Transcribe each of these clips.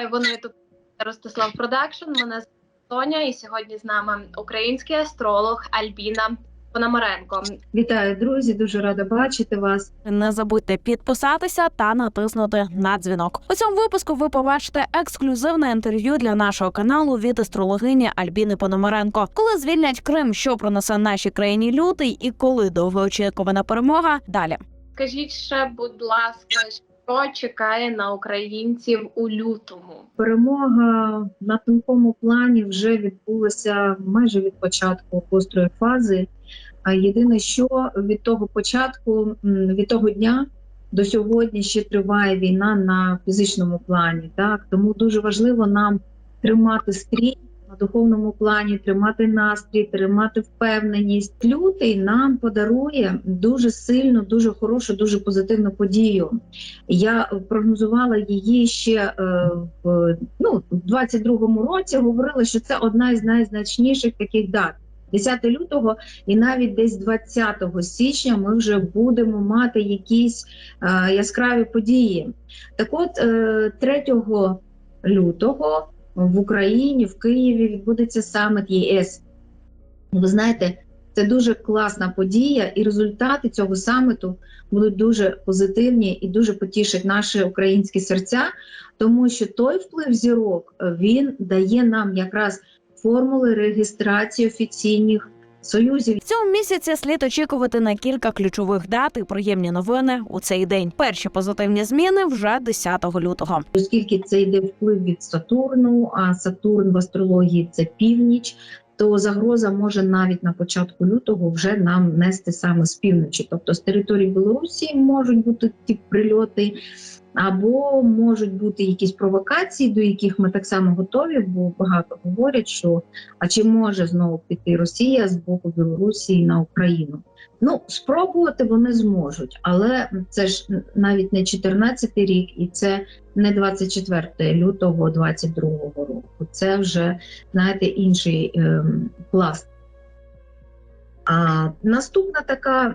Вітаю, ви на YouTube Ростислав Продакшн. Мене звати Соня, і сьогодні з нами український астролог Альбіна Пономаренко. Вітаю, друзі! Дуже рада бачити вас. Не забудьте підписатися та натиснути на дзвінок. У цьому випуску ви побачите ексклюзивне інтерв'ю для нашого каналу від астрологині Альбіни Пономаренко. Коли звільнять Крим, що пронесе нашій країні лютий, і коли довгоочікувана перемога. Далі Скажіть ще, будь ласка, що чекає на українців у лютому? Перемога на тонкому плані вже відбулася майже від початку гострої фази. А єдине, що від того початку, від того дня до сьогодні ще триває війна на фізичному плані. Так тому дуже важливо нам тримати стрій на духовному плані, тримати настрій, тримати впевненість. Лютий нам подарує дуже сильну, дуже хорошу, дуже позитивну подію. Я прогнозувала її ще е, в ну, 22-му році. Говорила, що це одна із найзначніших таких дат. 10 лютого, і навіть десь 20 січня ми вже будемо мати якісь е, яскраві події. Так от, е, 3 лютого в Україні, в Києві відбудеться саміт ЄС. Ви знаєте, це дуже класна подія, і результати цього саміту будуть дуже позитивні і дуже потішать наші українські серця, тому що той вплив зірок е, він дає нам якраз формули реєстрації офіційних союзів. в цьому місяці слід очікувати на кілька ключових дат і приємні новини у цей день. Перші позитивні зміни вже 10 лютого. оскільки це йде вплив від Сатурну, а Сатурн в астрології це північ. То загроза може навіть на початку лютого вже нам нести саме з півночі, тобто з території Білорусі можуть бути ті прильоти, або можуть бути якісь провокації, до яких ми так само готові, бо багато говорять, що а чи може знову піти Росія з боку Білорусі на Україну? Ну, спробувати вони зможуть, але це ж навіть не 14 рік, і це не 24 лютого 22 року. Це вже знаєте інший ем, пласт. А наступна така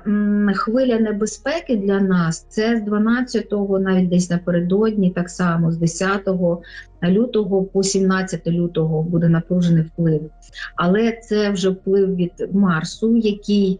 хвиля небезпеки для нас це з 12-го, навіть десь напередодні, так само з 10 лютого по 17 лютого буде напружений вплив. Але це вже вплив від Марсу, який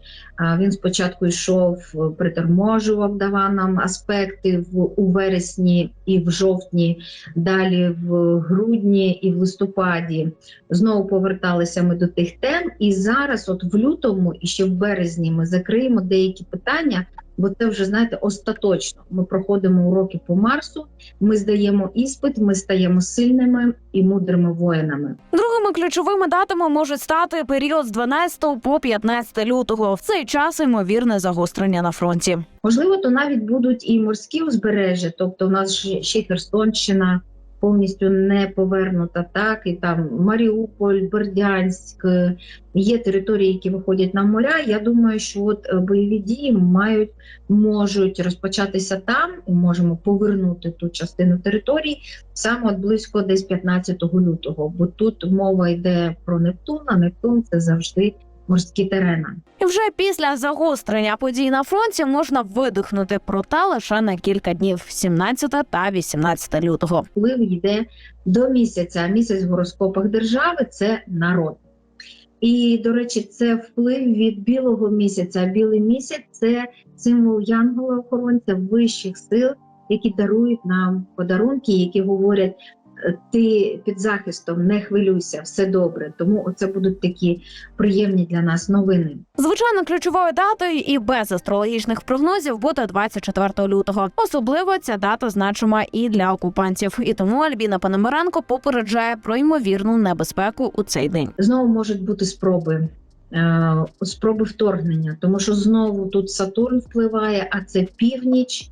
він спочатку йшов, приторможував, давав нам аспекти в у вересні і в жовтні, далі в грудні і в листопаді. Знову поверталися ми до тих тем. І зараз, от в лютому і ще в березні, ми закриємо деякі питання. Бо це вже знаєте остаточно. Ми проходимо уроки по Марсу, ми здаємо іспит, ми стаємо сильними і мудрими воїнами. Другими ключовими датами можуть стати період з 12 по 15 лютого. В цей час ймовірне загострення на фронті. Можливо, то навіть будуть і морські узбережжя, тобто у нас ще ще Херсонщина повністю не повернута, так і там Маріуполь, Бердянськ, є території, які виходять на моря. Я думаю, що от е, бойові дії мають можуть розпочатися там, можемо повернути ту частину території саме от близько десь 15 лютого, бо тут мова йде про Нептун, а Нептун це завжди морські терени. І вже після загострення подій на фронті можна видихнути, проте лише на кілька днів 17 та 18 лютого. вплив йде до місяця. Місяць в гороскопах держави це народ. І, до речі, це вплив від білого місяця. Білий місяць це символ янгола-охоронця вищих сил, які дарують нам подарунки, які говорять: «Е, ти під захистом, не хвилюйся, все добре. Тому оце будуть такі приємні для нас новини. Звичайно, ключовою датою і без астрологічних прогнозів буде 24 лютого. Особливо ця дата значима і для окупантів. І тому Альбіна Пономаренко попереджає про ймовірну небезпеку у цей день. знову можуть бути спроби. е, Спроби вторгнення, тому що знову тут Сатурн впливає, а це північ,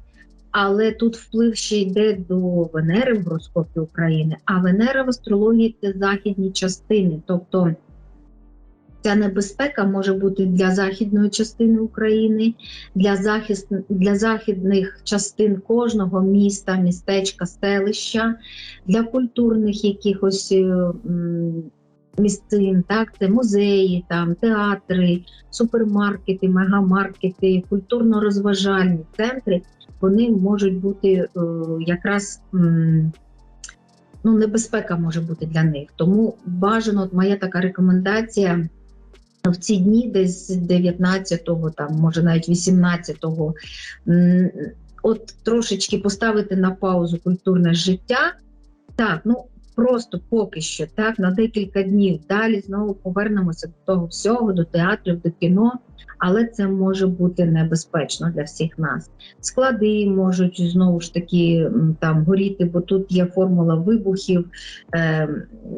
але тут вплив ще йде до Венери в гороскопі України. А Венера в астрології це західні частини. Тобто ця небезпека може бути для західної частини України, для захист для західних частин кожного міста, містечка, селища, для культурних якихось. е, місцин, так це музеї, там театри, супермаркети, мегамаркети, культурно-розважальні центри. Вони можуть бути е, якраз ну, небезпека може бути для них. Тому бажано, от моя така рекомендація. В ці дні, десь 19-го, там може навіть 18-го, от трошечки поставити на паузу культурне життя. Так, ну просто поки що, так, на декілька днів. Далі знову повернемося до того всього, до театрів, до кіно, але це може бути небезпечно для всіх нас. Склади можуть знову ж таки там горіти, бо тут є формула вибухів, е,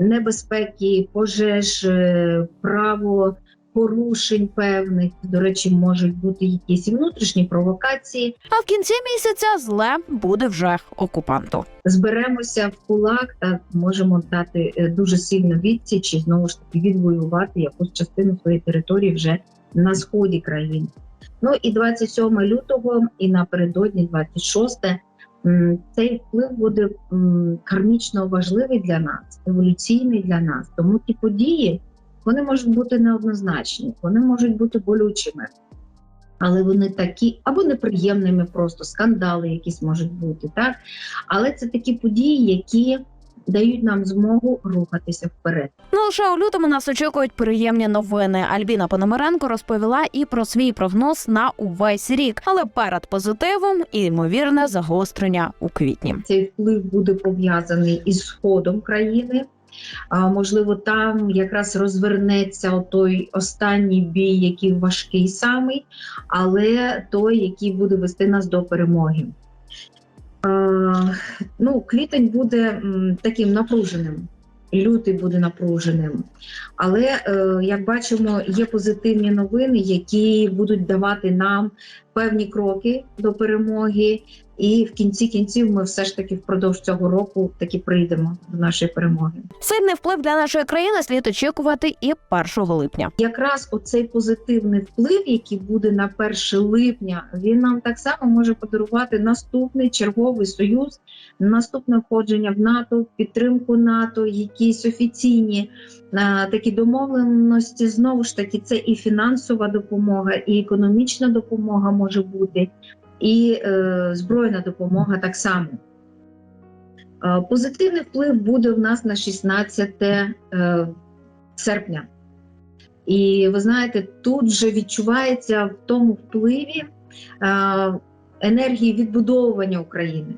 небезпеки, пожеж, е, право. Порушень певних, до речі, можуть бути якісь і внутрішні провокації. А в кінці місяця зле буде вже окупанту. Зберемося в кулак та можемо дати е, дуже сильно відсіч і знову ж таки відвоювати якусь частину своєї території вже на сході країни. Ну і 27 лютого, і напередодні 26 м, цей вплив буде кармічно важливий для нас, еволюційний для нас. Тому ті події вони можуть бути неоднозначні, вони можуть бути болючими. Але вони такі або неприємними, просто скандали якісь можуть бути, так але це такі події, які дають нам змогу рухатися вперед. Ну лише у лютому нас очікують приємні новини. Альбіна Пономаренко розповіла і про свій прогноз на увесь рік, але перед позитивом і ймовірне загострення у квітні. Цей вплив буде пов'язаний із сходом країни. Можливо, там якраз розвернеться той останній бій, який важкий самий, але той, який буде вести нас до перемоги. Ну, квітень буде таким напруженим, лютий буде напруженим. Але, е, як бачимо, є позитивні новини, які будуть давати нам певні кроки до перемоги. І в кінці кінців ми все ж таки впродовж цього року таки прийдемо до нашої перемоги. Сильний вплив для нашої країни слід очікувати і 1 липня. Якраз оцей позитивний вплив, який буде на 1 липня, він нам так само може подарувати наступний черговий союз, наступне входження в НАТО, підтримку НАТО, якісь офіційні е, такі домовленості. Знову ж таки, це і фінансова допомога, і економічна допомога може бути, і е, збройна допомога так само. Е, позитивний вплив буде в нас на 16 е, серпня. І ви знаєте, тут же відчувається в тому впливі е, енергії відбудовування України.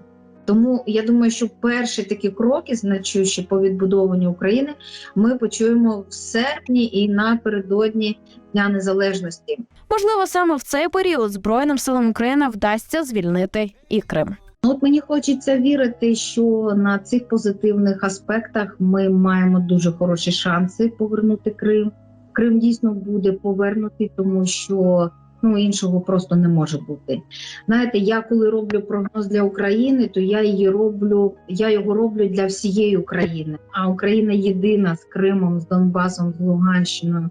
Тому я думаю, що перші такі кроки, значущі по відбудовуванню України, ми почуємо в серпні і напередодні Дня Незалежності. Можливо, саме в цей період Збройним силам України вдасться звільнити і Крим. Ну, От мені хочеться вірити, що на цих позитивних аспектах ми маємо дуже хороші шанси повернути Крим. Крим дійсно буде повернутий, тому що ну іншого просто не може бути. Знаєте, я коли роблю прогноз для України, то я її роблю, я його роблю для всієї України. А Україна єдина з Кримом, з Донбасом, з Луганщиною,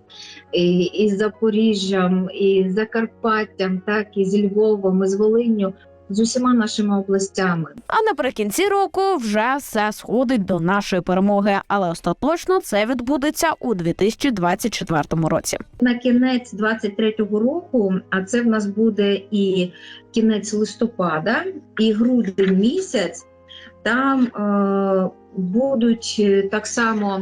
і, і з Запоріжжям, і з Закарпаттям, так і з Львовом, і з Волинню. З усіма нашими областями А наприкінці року вже все сходить до нашої перемоги, але остаточно це відбудеться у 2024 році. на кінець 23-го року, а це в нас буде і кінець листопада, і грудень місяць. Там е, будуть е, так само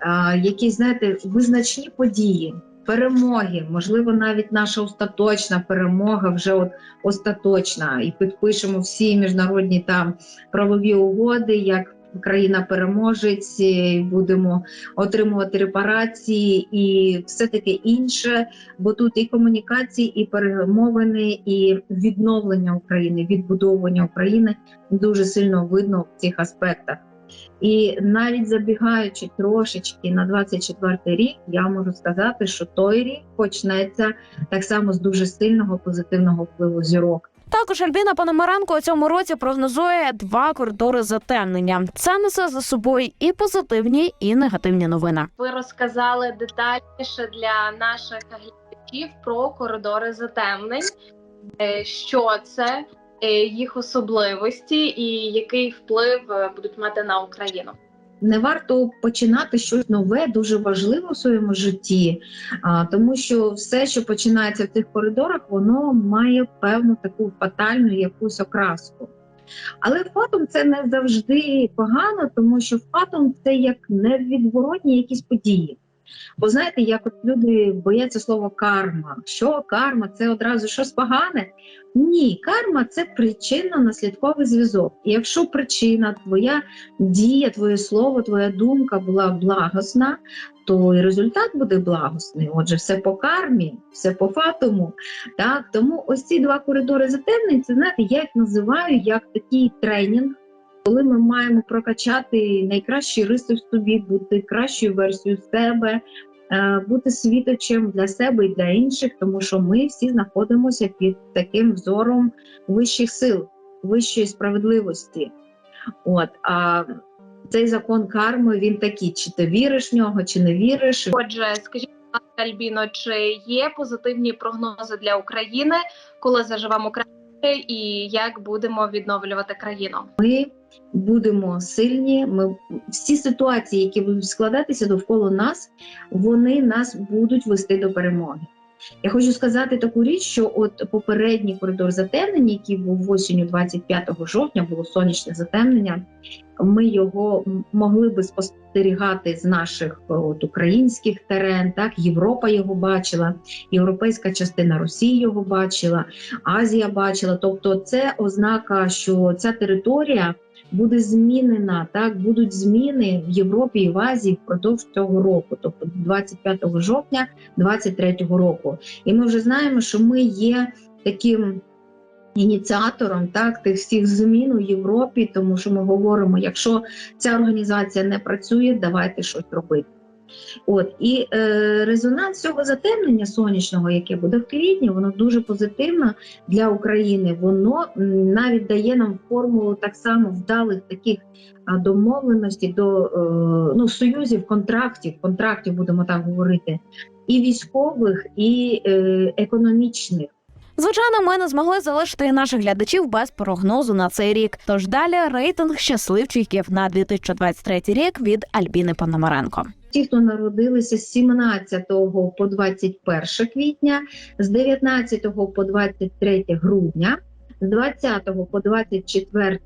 е, якісь знаєте визначні події, перемоги, можливо, навіть наша остаточна перемога, вже от остаточна, і підпишемо всі міжнародні там правові угоди, як країна переможець, будемо отримувати репарації і все таке інше. Бо тут і комунікації, і перемовини, і відновлення України, відбудовування України дуже сильно видно в цих аспектах. І навіть забігаючи трошечки на 24 рік, я можу сказати, що той рік почнеться так само з дуже сильного позитивного впливу зірок. Також Альбіна Пономаренко у цьому році прогнозує два коридори затемнення. Це несе за собою і позитивні, і негативні новини. Ви розказали детальніше для наших глядачів про коридори затемнень, Е, що це, їх особливості і який вплив е, будуть мати на Україну. Не варто починати щось нове, дуже важливо в своєму житті, тому що все, що починається в цих коридорах, воно має певну таку фатальну якусь окраску. Але фатум це не завжди погано, тому що фатум це як невідворотні якісь події. Бо знаєте, як от люди бояться слова карма. Що карма? Це одразу щось погане? Ні, карма це причинно-наслідковий зв'язок. І якщо причина, твоя дія, твоє слово, твоя думка була благосна, то і результат буде благосний. Отже, все по кармі, все по фатуму. Так? Тому ось ці два коридори затемнень, це знаєте, я їх називаю як такий тренінг, коли ми маємо прокачати найкращі риси в собі, бути кращою версією себе, е, бути світочем для себе і для інших, тому що ми всі знаходимося під таким взором вищих сил, вищої справедливості. От, а цей закон карми він такий: чи ти віриш в нього, чи не віриш. Отже, скажіть, Альбіно, чи є позитивні прогнози для України, коли заживемо краще, і як будемо відновлювати країну? Ми будемо сильні. Ми всі ситуації, які будуть складатися довкола нас, вони нас будуть вести до перемоги. Я хочу сказати таку річ, що от попередній коридор затемнення, який був осінню 25 жовтня, було сонячне затемнення. Ми його могли би спостерігати з наших е, от, українських терен. Так, Європа його бачила, європейська частина Росії його бачила, Азія бачила. Тобто, це ознака, що ця територія буде змінена. Так будуть зміни в Європі і в Азії впродовж цього року, тобто 25 жовтня 23 року. І ми вже знаємо, що ми є таким. Ініціатором так тих всіх змін у Європі, тому що ми говоримо, якщо ця організація не працює, давайте щось робити. От і е, резонанс цього затемнення сонячного, яке буде в квітні, воно дуже позитивно для України. Воно навіть дає нам формулу так само вдалих таких домовленостей до е, ну, союзів, контрактів, контрактів будемо так говорити, і військових, і е, економічних. Звичайно, ми не змогли залишити наших глядачів без прогнозу на цей рік. Тож далі рейтинг щасливчиків на 2023 рік від Альбіни Пономаренко. Ті, хто народилися з 17 по 21 квітня, з 19 по 23 грудня, з 20 по 24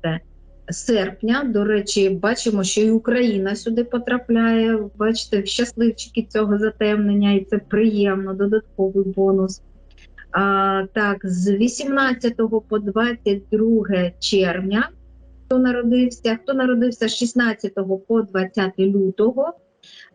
серпня. До речі, бачимо, що і Україна сюди потрапляє. Бачите, щасливчики цього затемнення, і це приємно, додатковий бонус. А, так, з 18 по 22 червня, хто народився, хто народився з 16 по 20 лютого,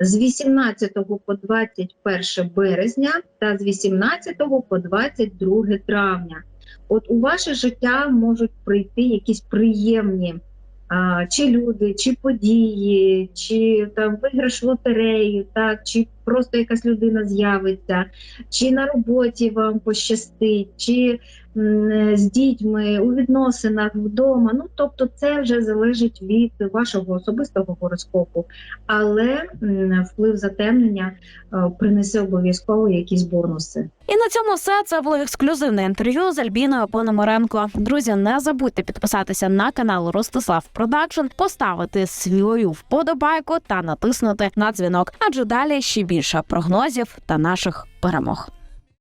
з 18 по 21 березня та з 18 по 22 травня. От у ваше життя можуть прийти якісь приємні а, чи люди, чи події, чи там виграш лотерею, так, чи просто якась людина з'явиться, чи на роботі вам пощастить, чи з дітьми у відносинах вдома. Ну тобто, це вже залежить від вашого особистого гороскопу, але вплив затемнення е, принесе обов'язково якісь бонуси. І на цьому все це було ексклюзивне інтерв'ю з Альбіною Пономаренко. Друзі, не забудьте підписатися на канал Ростислав Продакшн, поставити свою вподобайку та натиснути на дзвінок. Адже далі ще більше прогнозів та наших перемог.